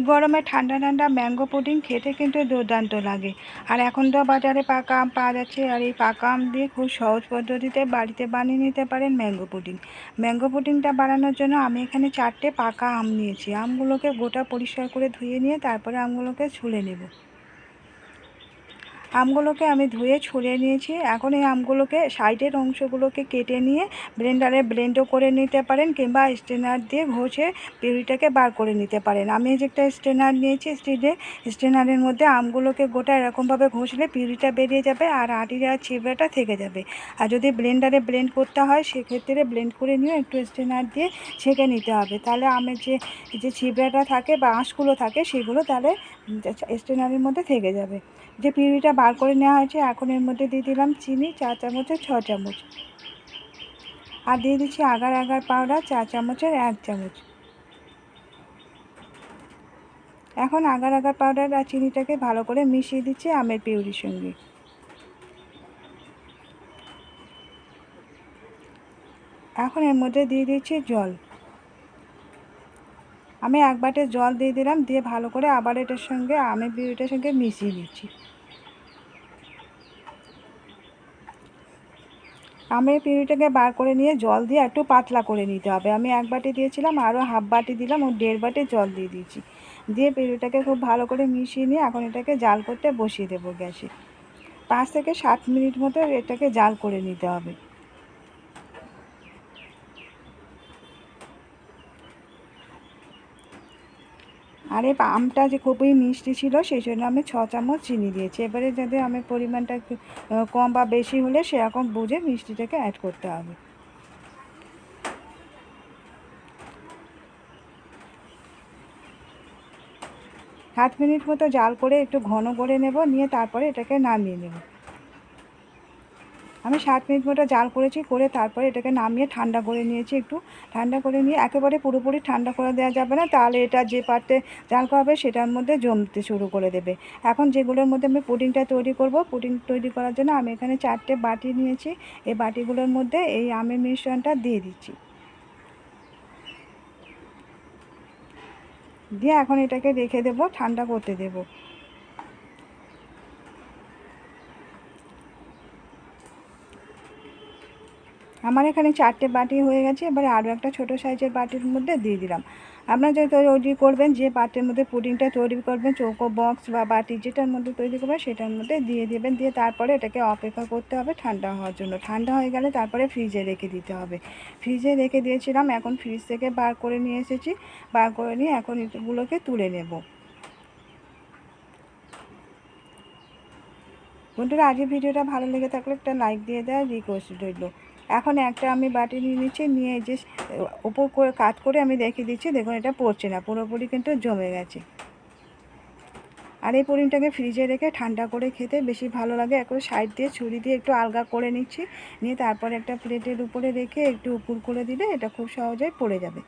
এই গরমে ঠান্ডা ঠান্ডা ম্যাঙ্গো পুডিং খেতে কিন্তু দুর্দান্ত লাগে। আর এখন তো বাজারে পাকা আম পাওয়া যাচ্ছে, আর এই পাকা আম দিয়ে খুব সহজ পদ্ধতিতে বাড়িতে বানিয়ে নিতে পারেন ম্যাঙ্গো পুডিং। ম্যাঙ্গো পুডিংটা বানানোর জন্য আমি এখানে চারটে পাকা আম নিয়েছি। আমগুলোকে গোটা পরিষ্কার করে ধুয়ে নিয়ে তারপরে আমগুলোকে ছুলে নেব। আমগুলোকে আমি ধুয়ে ছুলে নিয়েছি। এখন এই আমগুলোকে সাইডের অংশগুলোকে কেটে নিয়ে ব্লেন্ডারে ব্লেন্ডও করে নিতে পারেন কিংবা স্ট্রেনার দিয়ে ঘষে পিউরিটাকে বার করে নিতে পারেন। আমি যে একটা স্ট্রেনার নিয়েছি, স্টিলের, স্ট্রেনারের মধ্যে আমগুলোকে গোটা এরকমভাবে ঘষলে পিউরিটা বেরিয়ে যাবে আর আটির আর ছিবড়াটা থেকে যাবে। আর যদি ব্লেন্ডারে ব্লেন্ড করতে হয়, সেক্ষেত্রে ব্লেন্ড করে নিয়ে একটু স্ট্রেনার দিয়ে ছেঁকে নিতে হবে। তাহলে আমের যে যে ছিবড়াটা থাকে বা আঁশগুলো থাকে, সেগুলো তাহলে স্ট্রেনারের মধ্যে থেকে যাবে। যে পিউরিটা বার করে নেওয়া হয়েছে। এখন এর মধ্যে দিয়ে দিলাম চিনি, চা চামচের ছ চামচ। আর দিয়ে দিচ্ছি আগার আগার পাউডার, চা চামচের এক চামচ। এখন আগার আগার পাউডার আর চিনিটাকে ভালো করে মিশিয়ে দিচ্ছি আমের পিউরির সঙ্গে। এখন এর মধ্যে দিয়ে দিচ্ছি জল। আমি এক বাটে জল দিয়ে দিলাম, দিয়ে ভালো করে আবার এটার সঙ্গে, আমের পিউরিটার সঙ্গে মিশিয়ে দিচ্ছি। আমের পিউরিটাকে বার করে নিয়ে জল দিয়ে একটু পাতলা করে নিতে হবে। আমি এক বাটি দিয়েছিলাম আরও হাফ বাটি দিলাম ও দেড় বাটি জল দিয়ে দিয়েছি। দিয়ে পিউরিটাকে খুব ভালো করে মিশিয়ে নিয়ে এখন এটাকে জাল করতে বসিয়ে দেবো গ্যাসে। পাঁচ থেকে সাত মিনিট মতো এটাকে জাল করে নিতে হবে। আর এই আমটা যে খুবই মিষ্টি ছিল, সেই জন্য আমি ছ চামচ চিনি দিয়েছি। এবারে যদি আমের পরিমাণটা কম বা বেশি হলে সেরকম বুঝে মিষ্টিটাকে অ্যাড করতে হবে। সাত মিনিট মতো জাল করে একটু ঘন করে নেব, নিয়ে তারপরে এটাকে নামিয়ে নেব। আমি সাত মিনিট মতো জাল করেছি, করে তারপরে এটাকে নামিয়ে ঠান্ডা করে নিয়েছি একটু। ঠান্ডা করে নিয়ে একেবারে পুরোপুরি ঠান্ডা করে দেওয়া যাবে না, তাহলে এটা যে পাত্রে জাল করা হবে সেটার মধ্যে জমতে শুরু করে দেবে। এখন যেগুলোর মধ্যে আমি পুডিংটা তৈরি করব, পুডিং তৈরি করার জন্য আমি এখানে চারটে বাটি নিয়েছি। এই বাটিগুলোর মধ্যে এই আমের মিশ্রণটা দিয়ে দিচ্ছি। দিয়ে এখন এটাকে রেখে দেবো, ঠান্ডা করতে দেবো। আমার এখানে চারটে বাটি হয়ে গেছে, এবারে আরও একটা ছোটো সাইজের বাটির মধ্যে দিয়ে দিলাম। আপনারা যে তৈরি করবেন, যে পাত্রের মধ্যে পুডিংটা তৈরি করবেন, চৌকো বক্স বা বাটি যেটার মধ্যে তৈরি করবেন, সেটার মধ্যে দিয়ে দেবেন, দিয়ে তারপরে এটাকে অপেক্ষা করতে হবে ঠান্ডা হওয়ার জন্য। ঠান্ডা হয়ে গেলে তারপরে ফ্রিজে রেখে দিতে হবে। ফ্রিজে রেখে দিয়েছিলাম, এখন ফ্রিজ থেকে বার করে নিয়ে এসেছি। বার করে নিয়ে এখন এগুলোকে তুলে নেব। বন্ধুরা, আজকের ভিডিওটা ভালো লেগে থাকলে একটা লাইক দিয়ে দেয় রিকোয়েস্ট রইল। এখন একটা আমি বাটি নিয়ে নিচ্ছি, নিয়ে যে উপর করে কাট করে আমি রেখে দিচ্ছি, দেখুন এটা পড়ছে না, পুরোপুরি কিন্তু জমে গেছে। আর এই পুরিংটাকে ফ্রিজে রেখে ঠান্ডা করে খেতে বেশি ভালো লাগে, একটু সাইড দিয়ে ছুরি দিয়ে একটু আলগা করে নিচ্ছি, নিয়ে তারপরে একটা প্লেটের উপরে রেখে একটু উপর করে দিলে এটা খুব সহজেই পড়ে যাবে।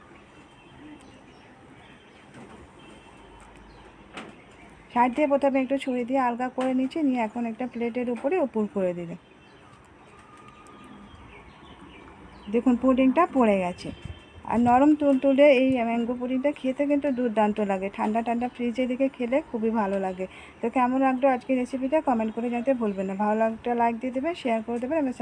সাইড দিয়ে প্রথমে একটু ছুরি দিয়ে আলগা করে নিচ্ছি, নিয়ে এখন একটা প্লেটের উপরে উপর করে দিলে দেখুন পুডিংটা পড়ে গেছে। আর নরম তুলতুলে এই ম্যাঙ্গো পুডিংটা খেতে কিন্তু দুর্দান্ত লাগে। ঠান্ডা ঠান্ডা ফ্রিজে দেখে খেলে খুবই ভালো লাগে। তো কেমন লাগল আজকের রেসিপিটা কমেন্ট করে জানতে ভুলবেন না। ভালো লাগটা লাইক দিয়ে দেবেন শেয়ার করে দেবেন এবং